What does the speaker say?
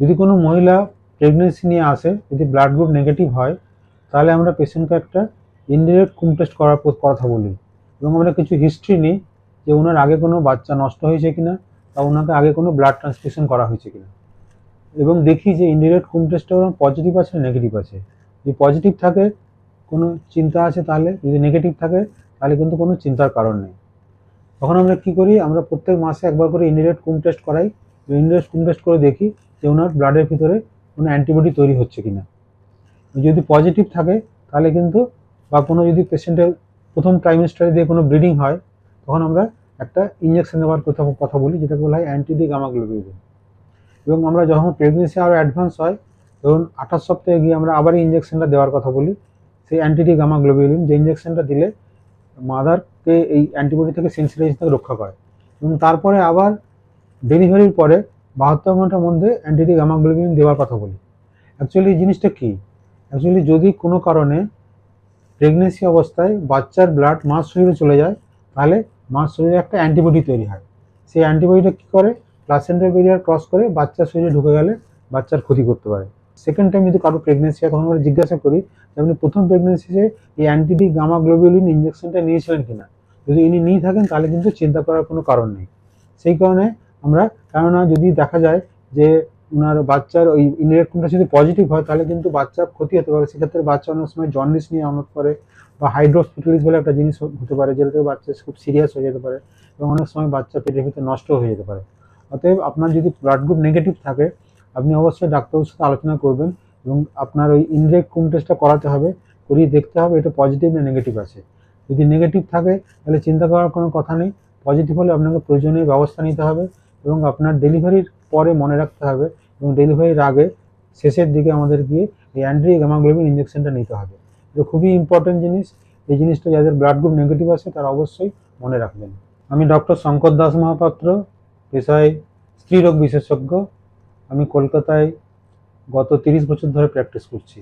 যদি কোনো মহিলা প্রেগনেন্সি নিয়ে আসে, যদি ব্লাড গ্রুপ নেগেটিভ হয়, তাহলে আমরা পেশেন্টকে একটা ইনডিরেক্ট কুম টেস্ট করার কথা বলি। এবং আমরা কিছু হিস্ট্রি নিই যে ওনার আগে কোনো বাচ্চা নষ্ট হয়েছে কিনা বা ওনাকে আগে কোনো ব্লাড ট্রান্সফিউশন করা হয়েছে কিনা। এবং দেখি যে ইনডিরেক্ট কুম টেস্টটা ওরকম পজিটিভ আছে নেগেটিভ আছে। যদি পজিটিভ থাকে, কোনো চিন্তা আছে তাহলে, যদি নেগেটিভ থাকে, তাহলে কিন্তু কোনো চিন্তার কারণ নেই। তখন আমরা কি করি, আমরা প্রত্যেক মাসে একবার করে ইনডিরেক্ট কুম টেস্ট করাই। কুম টেস্ট করে দেখি যে ওনার ব্লাডের ভিতরে কোনো অ্যান্টিবডি তৈরি হচ্ছে কি না যদি পজিটিভ থাকে, তাহলে কিন্তু বা কোনো যদি পেশেন্টের প্রথম ট্রাইমেস্টারে দিয়ে কোনো ব্লিডিং হয়, তখন আমরা একটা ইঞ্জেকশন নেওয়ার কথা কথা বলি, যেটাকে বলা হয় অ্যান্টিডি গামাগ্লোবিউলিন এবং আমরা যখন প্রেগনেন্সি আরও অ্যাডভান্স হয়, ধরুন আঠাশ সপ্তাহে গিয়ে আমরা আবার ইঞ্জেকশনটা দেওয়ার কথা বলি, সেই অ্যান্টিডি গামাগ্লোবিউলিন যে ইঞ্জেকশনটা দিলে মাদারকে এই অ্যান্টিবডি থেকে সেন্সিটাইজ থেকে রক্ষা করে। এবং তারপরে আবার ডেলিভারির পরে বাহাত্তর ঘণ্টার মধ্যে অ্যান্টিডি গামাগ্লোবিউলিন দেওয়ার কথা বলি। অ্যাকচুয়ালি জিনিসটা কী? অ্যাকচুয়ালি যদি কোনো কারণে প্রেগনেন্সি অবস্থায় বাচ্চার ব্লাড মার শরীরে চলে যায়, তাহলে মার শরীরে একটা অ্যান্টিবডি তৈরি হয়। সেই অ্যান্টিবডিটা কী করে? প্লাসেন্টার বেরিয়ার ক্রস করে বাচ্চার শরীরে ঢুকে গেলে বাচ্চার ক্ষতি করতে পারে। সেকেন্ড টাইম যদি কারও প্রেগনেন্সি হয়, তখন আমরা জিজ্ঞাসা করি যে, আপনি প্রথম প্রেগনেন্সিতে এই অ্যান্টিডি গামা গ্লোবিউলিন ইঞ্জেকশনটা নিয়েছিলেন কিনা? যদি ইনি নিয়ে থাকেন, তাহলে কিন্তু চিন্তা করার কোনো কারণ নেই। সেই কারণে আমরা। কেননা যদি দেখা যায় যে ওনার বাচ্চার ওই ইনজেকশনটা যদি পজিটিভ হয়, তাহলে কিন্তু বাচ্চার ক্ষতি হতে পারে। সেক্ষেত্রে বাচ্চা অনেক সময় জন্ডিস নিয়ে আমত করে বা হাইড্রোস্পিটালিস বলে একটা জিনিস হতে পারে যেটা থেকে বাচ্চা খুব সিরিয়াস হয়ে যেতে পারে এবং অনেক সময় বাচ্চা পেটের ভিতরে নষ্ট হয়ে যেতে পারে। অতএব আপনার যদি ব্লাড গ্রুপ নেগেটিভ থাকে, আপনি অবশ্যই ডাক্তারের সাথে আলোচনা করবেন এবং আপনার ওই ইনডেক্ট কুম টেস্টটা করাতে হবে, করিয়ে দেখতে হবে এটা পজিটিভ না নেগেটিভ আছে। যদি নেগেটিভ থাকে, তাহলে চিন্তা করার কোনো কথা নেই। পজিটিভ হলে আপনাকে প্রয়োজনীয় ব্যবস্থা নিতে হবে। এবং আপনার ডেলিভারির পরে মনে রাখতে হবে এবং ডেলিভারির আগে শেষের দিকে আমাদের গিয়ে এই অ্যান্ড্রি গামাগ্লোবিন ইঞ্জেকশনটা নিতে হবে। এটা খুবই ইম্পর্টেন্ট জিনিস। এই জিনিসটা যাদের ব্লাড গ্রুপ নেগেটিভ আছে, তারা অবশ্যই মনে রাখবেন। আমি ডক্টর শঙ্কর দাস মহাপাত্র, পেশায় স্ত্রীরোগ বিশেষজ্ঞ। আমি কলকাতায় গত তিরিশ বছর ধরে প্র্যাকটিস করছি।